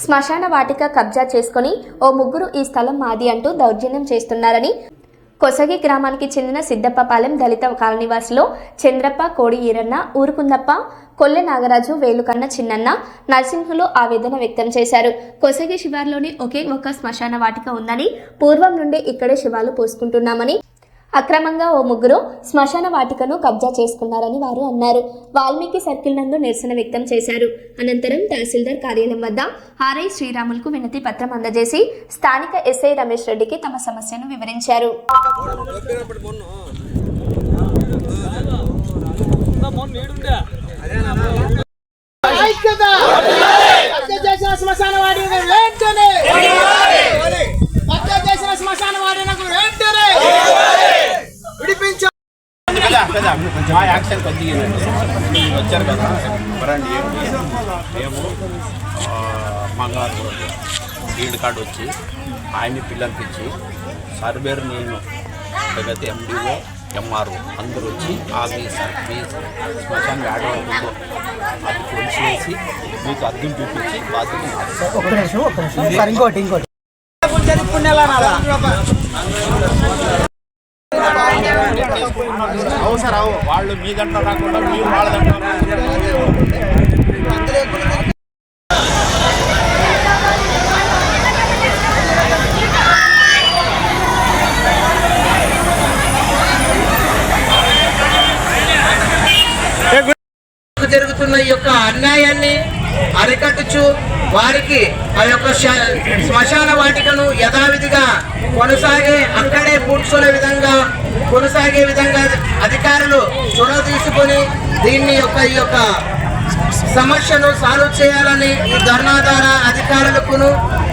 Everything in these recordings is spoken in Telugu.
శ్మశాన వాటిక కబ్జా చేసుకొని ఓ ముగ్గురు ఈ స్థలం మాది అంటూ దౌర్జన్యం చేస్తున్నారని కొసగి గ్రామానికి చెందిన సిద్దప్పపాలెం దళిత కాలనీవాసులో చంద్రప్ప కోడి ఈరన్న ఊరుకుందప్ప కొల్లె నాగరాజు వేలుకన్న చిన్నన్న నరసింహులు ఆవేదన వ్యక్తం చేశారు. కొసగి శివార్లోని ఒకే ఒక శ్మశాన వాటిక ఉందని పూర్వం నుండి ఇక్కడే శివాలు పోసుకుంటున్నామని అక్రమంగా ఓ ముగ్గురు శ్మశాన వాటికను కబ్జా చేసుకున్నారని వారు అన్నారు. వాల్మీకి సర్కిల్ నందు నిరసన వ్యక్తం చేశారు. అనంతరం తహసీల్దార్ కార్యాలయం వద్ద ఆర్ఐ శ్రీరాములకు వినతి పత్రం అందజేసి స్థానిక ఎస్ఐ రమేష్ రెడ్డికి తమ సమస్యను వివరించారు. అదే కదా మా యాక్షన్ కొద్దిగా మీరు వచ్చారు కదా. రండి మేము మంగళవారం ఫీల్డ్ కార్డు వచ్చి ఆయన్ని పిల్లలకి ఇచ్చి సర్వేరు నేను లేకపోతే ఎండిఓ ఎంఆర్ఓ అందరూ వచ్చి ఆగి సార్ ప్లీజ్ శ్మశాన్ని ఆడవాళ్ళు అది కొలిసేసి మీకు అద్దం చూపించి బాధ్యత ఇంకోటి ఇంకోటి. అవసరం వాళ్ళు మీ దాంట్లో రాకుండా మీరు వాళ్ళ దాంట్లో రాకుండా. జరుగుతున్న ఈ యొక్క అన్యాయాన్ని అరికట్టుచు వారికి ఆ యొక్క శ- శ్మశాన వాటికను యథావిధిగా కొనసాగే అక్కడే పూడ్చుకునే విధంగా కొనసాగే విధంగా అధికారులు చొరవ తీసుకొని దీన్ని యొక్క ఈ యొక్క సమస్యను సాల్వ్ చేయాలని ఈ ధర్నా ద్వారా అధికారులకును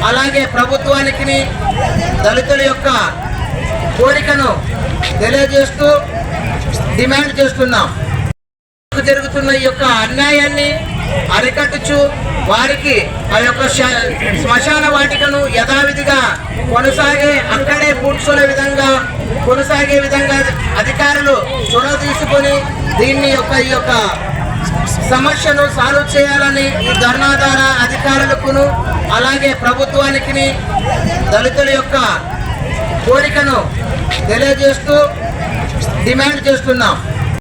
అలాగే ప్రభుత్వానికి దళితుల యొక్క కోరికను తెలియజేస్తూ డిమాండ్ చేస్తున్నాం. జరుగుతున్న ఈ యొక్క అన్యాయాన్ని అరికట్టుచు వారికి ఆ యొక్క శ- శ్మశాన వాటికను యథావిధిగా కొనసాగే అక్కడే పూడ్చుకునే విధంగా కొనసాగే విధంగా అధికారులు చొరవ తీసుకొని దీన్ని యొక్క ఈ యొక్క సమస్యను సాల్వ్ చేయాలని ఈ ధర్నా ద్వారా అధికారులకును అలాగే ప్రభుత్వానికి దళితుల యొక్క కోరికను తెలియజేస్తూ డిమాండ్ చేస్తున్నాం.